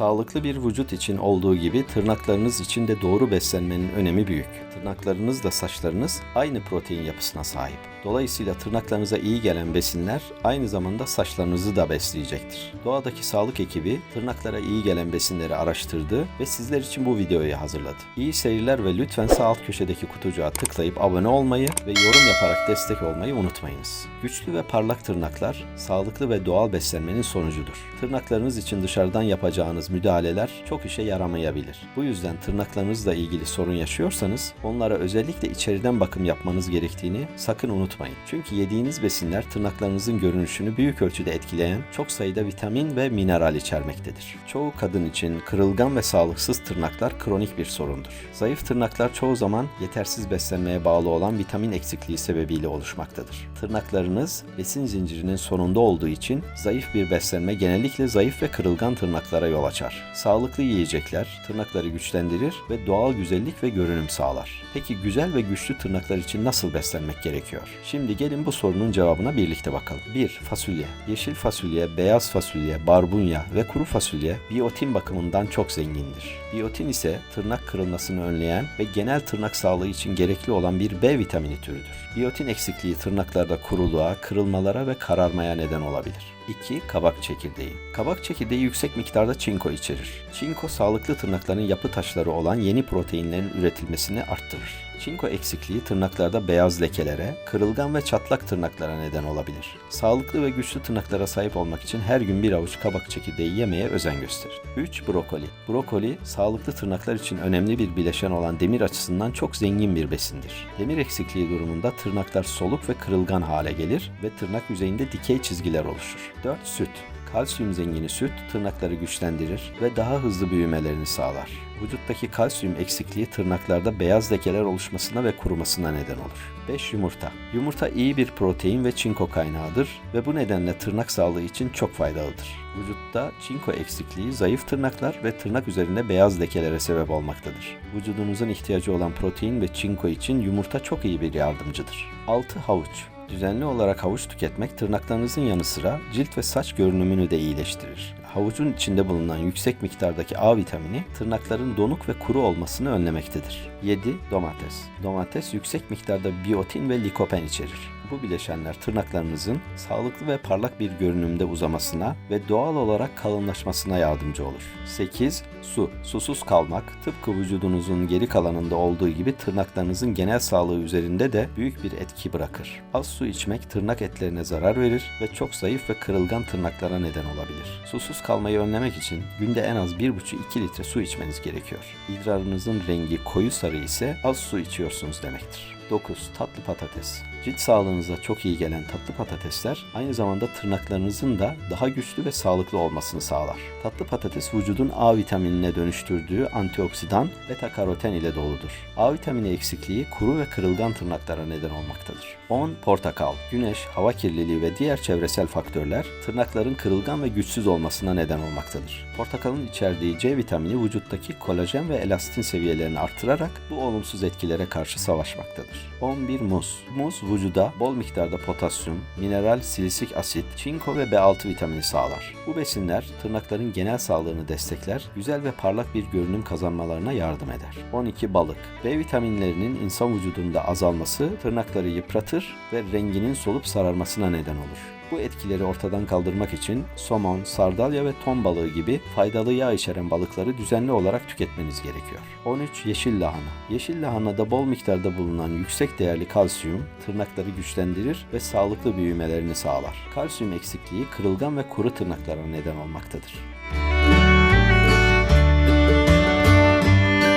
Sağlıklı bir vücut için olduğu gibi tırnaklarınız için de doğru beslenmenin önemi büyük. Tırnaklarınızla saçlarınız aynı protein yapısına sahip. Dolayısıyla tırnaklarınıza iyi gelen besinler aynı zamanda saçlarınızı da besleyecektir. Doğadaki sağlık ekibi tırnaklara iyi gelen besinleri araştırdı ve sizler için bu videoyu hazırladı. İyi seyirler ve lütfen sağ alt köşedeki kutucuğa tıklayıp abone olmayı ve yorum yaparak destek olmayı unutmayınız. Güçlü ve parlak tırnaklar sağlıklı ve doğal beslenmenin sonucudur. Tırnaklarınız için dışarıdan yapacağınız müdahaleler çok işe yaramayabilir. Bu yüzden tırnaklarınızla ilgili sorun yaşıyorsanız onlara özellikle içeriden bakım yapmanız gerektiğini sakın unutmayın. Çünkü yediğiniz besinler tırnaklarınızın görünüşünü büyük ölçüde etkileyen çok sayıda vitamin ve mineral içermektedir. Çoğu kadın için kırılgan ve sağlıksız tırnaklar kronik bir sorundur. Zayıf tırnaklar çoğu zaman yetersiz beslenmeye bağlı olan vitamin eksikliği sebebiyle oluşmaktadır. Tırnaklarınız besin zincirinin sonunda olduğu için zayıf bir beslenme genellikle zayıf ve kırılgan tırnaklara yol açar. Sağlıklı yiyecekler tırnakları güçlendirir ve doğal güzellik ve görünüm sağlar. Peki güzel ve güçlü tırnaklar için nasıl beslenmek gerekiyor? Şimdi gelin bu sorunun cevabına birlikte bakalım. 1. Fasulye. Yeşil fasulye, beyaz fasulye, barbunya ve kuru fasulye biyotin bakımından çok zengindir. Biyotin ise tırnak kırılmasını önleyen ve genel tırnak sağlığı için gerekli olan bir B vitamini türüdür. Biyotin eksikliği tırnaklarda kuruluğa, kırılmalara ve kararmaya neden olabilir. 2. Kabak çekirdeği. Kabak çekirdeği yüksek miktarda çinko içerir. Çinko sağlıklı tırnakların yapı taşları olan yeni proteinlerin üretilmesini arttırır. Çinko eksikliği tırnaklarda beyaz lekelere, kırılgan ve çatlak tırnaklara neden olabilir. Sağlıklı ve güçlü tırnaklara sahip olmak için her gün bir avuç kabak çekirdeği yemeye özen gösterin. 3. Brokoli. Brokoli, sağlıklı tırnaklar için önemli bir bileşen olan demir açısından çok zengin bir besindir. Demir eksikliği durumunda tırnaklar soluk ve kırılgan hale gelir ve tırnak yüzeyinde dikey çizgiler oluşur. 4. Süt. Kalsiyum zengini süt tırnakları güçlendirir ve daha hızlı büyümelerini sağlar. Vücuttaki kalsiyum eksikliği tırnaklarda beyaz lekeler oluşmasına ve kurumasına neden olur. 5. Yumurta. Yumurta iyi bir protein ve çinko kaynağıdır ve bu nedenle tırnak sağlığı için çok faydalıdır. Vücutta çinko eksikliği zayıf tırnaklar ve tırnak üzerinde beyaz lekelere sebep olmaktadır. Vücudunuzun ihtiyacı olan protein ve çinko için yumurta çok iyi bir yardımcıdır. 6. Havuç. Düzenli olarak havuç tüketmek tırnaklarınızın yanı sıra cilt ve saç görünümünü de iyileştirir. Havucun içinde bulunan yüksek miktardaki A vitamini tırnakların donuk ve kuru olmasını önlemektedir. 7. Domates. Domates yüksek miktarda biyotin ve likopen içerir. Bu bileşenler tırnaklarınızın sağlıklı ve parlak bir görünümde uzamasına ve doğal olarak kalınlaşmasına yardımcı olur. 8. Su. Susuz kalmak tıpkı vücudunuzun geri kalanında olduğu gibi tırnaklarınızın genel sağlığı üzerinde de büyük bir etki bırakır. Az su içmek tırnak etlerine zarar verir ve çok zayıf ve kırılgan tırnaklara neden olabilir. Susuz kalmayı önlemek için günde en az 1,5-2 litre su içmeniz gerekiyor. İdrarınızın rengi koyu sarı ise az su içiyorsunuz demektir. 9. Tatlı patates. Cilt sağlığınıza çok iyi gelen tatlı patatesler aynı zamanda tırnaklarınızın da daha güçlü ve sağlıklı olmasını sağlar. Tatlı patates vücudun A vitaminine dönüştürdüğü antioksidan beta karoten ile doludur. A vitamini eksikliği kuru ve kırılgan tırnaklara neden olmaktadır. 10. Portakal. Güneş, hava kirliliği ve diğer çevresel faktörler tırnakların kırılgan ve güçsüz olmasına neden olmaktadır. Portakalın içerdiği C vitamini vücuttaki kolajen ve elastin seviyelerini artırarak bu olumsuz etkilere karşı savaşmaktadır. 11. Muz. Muz vücuda bol miktarda potasyum, mineral silisik asit, çinko ve B6 vitamini sağlar. Bu besinler tırnakların genel sağlığını destekler, güzel ve parlak bir görünüm kazanmalarına yardım eder. 12. Balık. B vitaminlerinin insan vücudunda azalması tırnakları yıpratır ve renginin solup sararmasına neden olur. Bu etkileri ortadan kaldırmak için somon, sardalya ve ton balığı gibi faydalı yağ içeren balıkları düzenli olarak tüketmeniz gerekiyor. 13. Yeşil lahana. Yeşil lahanada bol miktarda bulunan yüksek değerli kalsiyum tırnakları güçlendirir ve sağlıklı büyümelerini sağlar. Kalsiyum eksikliği kırılgan ve kuru tırnaklara neden olmaktadır.